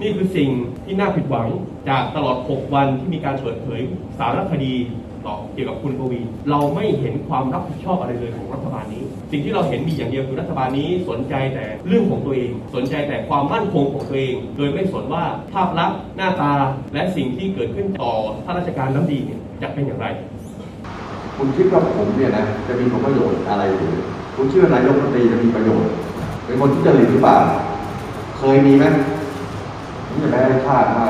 นี่คือสิ่งที่น่าผิดหวังจากตลอด 6 วันที่มีการเปิดเผยสารคดีต่อเกี่ยวกับคุณปวี เราไม่เห็นความรับผิดชอบอะไรเลยของรัฐบาลนี้ สิ่งที่เราเห็นมีอย่างเดียวคือรัฐบาลนี้สนใจแต่เรื่องของตัวเอง สนใจแต่ความมั่นคงของตัวเอง โดยไม่สนว่าภาพลักษณ์หน้าตาและสิ่งที่เกิดขึ้นต่อข้าราชการน้ำดีเนี่ยจะเป็นอย่างไร คุณคิดว่าผมเนี่ยนะจะมีผลประโยชน์อะไรหรือคุณเชื่อนายกรัฐมนตรีจะมีประโยชน์ เป็นคนที่จะหลีกหรือเปล่าเคยมีไหม ผมจะได้ชาติมา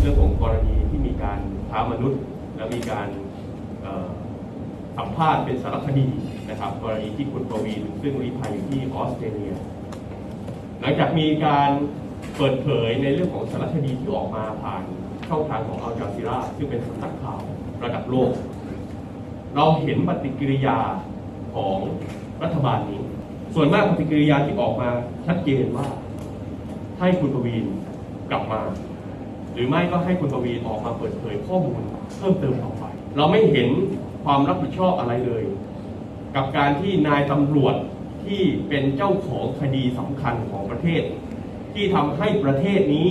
เรื่องของกรณีที่มีการค้ามนุษย์ และมีการเอ่อสัมภาษณ์เป็นสารคดีนะครับ กรณีที่คุณประวีนซึ่งรีภัยอยู่ที่ออสเตรเลีย หลังจากมีการ เปิดเผยในเรื่องของสารคดีที่ออกมาผ่านช่องทางของอัลจาซีราซึ่งเป็นสำนักข่าวระดับโลก เราเห็นปฏิกิริยาของรัฐบาลนี้ ส่วนมากปฏิกิริยาที่ออกมาชัดเจนว่า ให้คุณประวีนกลับมา หรือไม่ก็ให้คุณประวีนออกมาเปิดเผยข้อมูลเพิ่มเติมต่อไป เราไม่เห็นความรับผิดชอบอะไรเลย กับการที่นายตำรวจที่เป็นเจ้าของคดีสำคัญของประเทศ ที่ทำให้ประเทศนี้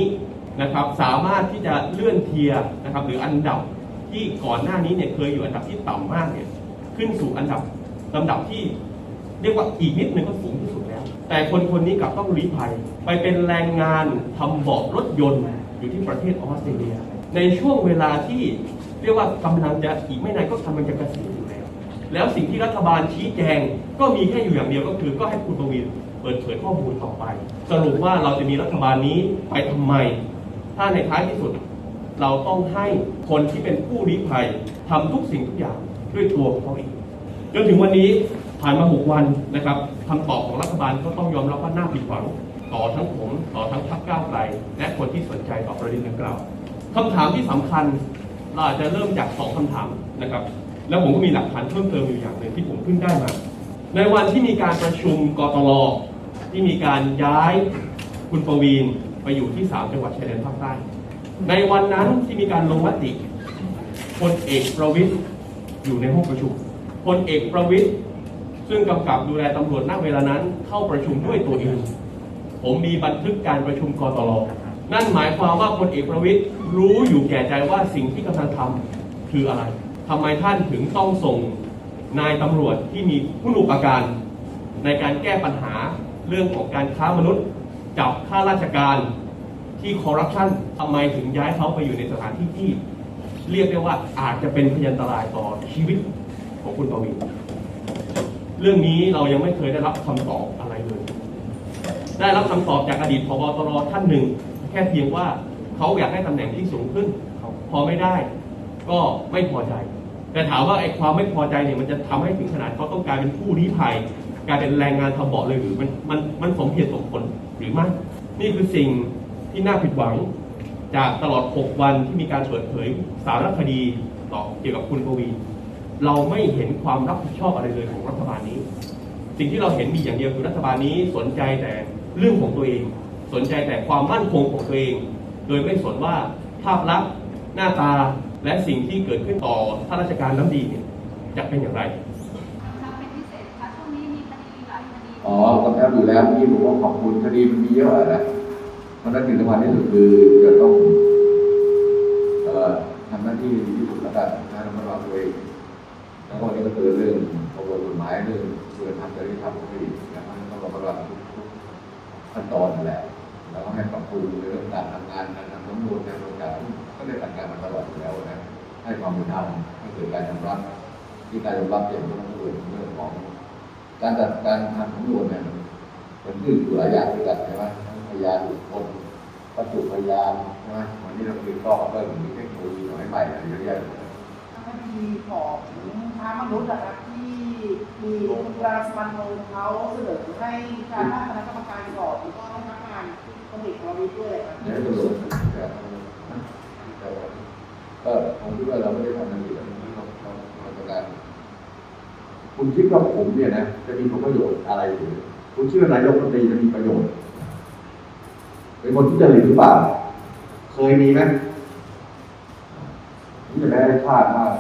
นะครับสามารถที่จะเลื่อนเทียนะครับหรืออันดับที่ก่อนหน้านี้เนี่ยเคยอยู่อันดับที่ต่ำมากเนี่ยขึ้นสู่อันดับลำดับที่เรียกว่าอีกนิดนึงก็สูงที่สุดแล้ว แต่คนคนนี้กลับต้องลี้ภัย ไปเป็นแรงงานทำเบาะรถยนต์อยู่ที่ประเทศออสเตรเลีย ในช่วงเวลาที่เรียกว่ากำลังจะอีกไม่นานก็กำลังจะเกษียณอยู่แล้ว แล้วสิ่งที่รัฐบาลชี้แจงก็มีแค่อยู่อย่างเดียวก็คือก็ให้คุณประวิน เปิดเผยข้อมูลต่อไป สรุปว่าเราจะมีรัฐบาลนี้ไปทำไม ถ้าในท้ายที่สุด เราต้องให้คนที่เป็นผู้ลี้ภัยทำทุกสิ่งทุกอย่างด้วยตัวของเขาเองจนถึงวันนี้ผ่านมา 6 วันนะครับคำตอบของรัฐบาลก็ต้องยอมรับว่าน่าผิดหวังต่อทั้งผมต่อทั้งพรรคก้าวไกล และคนที่สนใจต่อประเด็นดังกล่าวคำถามที่สำคัญเราอาจจะเริ่มจากสองคำถามนะครับ แล้วผมก็มีหลักฐานเพิ่มเติมอยู่อย่างหนึ่งที่ผมเพิ่งได้มา ในวันที่มีการประชุมกตล ที่มีการย้ายคุณประวีนไปอยู่ที่สามจังหวัดชายแดนภาคใต้ ในวันนั้นที่มีการลงมติพลเอกประวิตยอยู่ในห้องประชุมพลเอกประวิตยซึ่งกำกับดูแลตำรวจณเวลานั้นเข้าประชุมด้วยตัวเอง ผมมีบันทึกการประชุมกตลนั่นหมายความว่าพลเอกประวิตยรู้อยู่แก่ใจว่าสิ่งที่กำลังทำคืออะไรทำไมท่านถึงต้องส่งนายตำรวจที่มีผู้อุปการในการแก้ปัญหา เรื่องของการค้ามนุษย์จับข้าราชการที่คอร์รัปชันทำไมถึงย้ายเขาไปอยู่ในสถานที่ที่เรียกได้ว่าอาจจะเป็นพยันตรายต่อชีวิตของคุณปวีณเรื่องนี้เรายังไม่เคยได้รับคำตอบอะไรเลย ได้รับคำตอบจากอดีตพบตรท่านหนึ่ง แค่เพียงว่าเขาอยากให้ตำแหน่งที่สูงขึ้น พอไม่ได้ ก็ไม่พอใจ แต่ถามว่าไอ้ความไม่พอใจเนี่ยมันจะทำให้ถึงขนาดเขาต้องกายเป็นผู้ลี้ภัย กลายเป็นแรงงานทำเบาะเลยหรือมันมันมันสมเหตุสมผลหรือไม่นี่คือสิ่งที่น่าผิดหวัง จากตลอด 6 วันที่มีการเปิดเผยสารคดีต่อเกี่ยวกับคุณปวี เราไม่เห็นความรับผิดชอบอะไรเลยของรัฐบาลนี้ สิ่งที่เราเห็นมีอย่างเดียวคือรัฐบาลนี้สนใจแต่เรื่องของตัวเอง สนใจแต่ความมั่นคงของตัวเอง โดยไม่สนว่าภาพลักษณ์หน้าตาและสิ่งที่เกิดขึ้นต่อข้าราชการน้ำดีเนี่ยจะเป็นอย่างไร ทำเป็นพิเศษค่ะช่วงนี้มีคดีหลายคดี อ๋อก็ แทบอยู่แล้วที่ผมว่าขอบคุณคดีมันมีเยอะอะนะเพราะนั้นสิ่งสำคัญที่สุดคือจะต้องทำหน้าที่ดีที่สุดแล้วกันนะระมัดระวังตัวเองแล้วก็วันนี้ก็เตือนเรื่องประมวลกฎหมายเรื่องเรื่องทำจริยธรรมของคดีนะครับต้องระมัดระวังทุกขั้นตอนนั่นแหละแล้วก็ให้ปรับปรุงในเรื่องการทำงานการทำสำนวนการทำการก็ได้ทำการมาตลอดอยู่แล้วนะให้ความเป็นธรรมให้เกิดการยอมรับที่การยอมรับอย่างต้องดูเรื่องของการจัดการทางสำนวนเนี่ย มันมันยืดอยู่หลายอย่างด้วยกันใช่ไหมทั้งพยานบุคคลวัตถุพยานใช่ไหมวันนี้เรามีกล้องเริ่มมีเทคโนโลยีสมัยใหม่อะไรเยอะแยะเลยคดีของค้ามนุษย์นะครับที่มีคุณรังสมันโนเขาเสนอให้การตั้งคณะกรรมการสอบแล้วก็ให้พนักงานพลเอกประวิตรด้วยครับเดี๋ยวตำรวจจะก็ผมคิดว่าเราไม่ได้ทำอะไรผิดเราเราเราเราต้องการคุณคิดว่าผมเนี่ยนะจะมีผลประโยชน์อะไรหรื อคุณเชื่อนายกรัฐมนตรีจะมีประโยชน์เป็นคนที่จะริตหรือเปล่า เคยมีไหมนี่จะได้ชาติมาก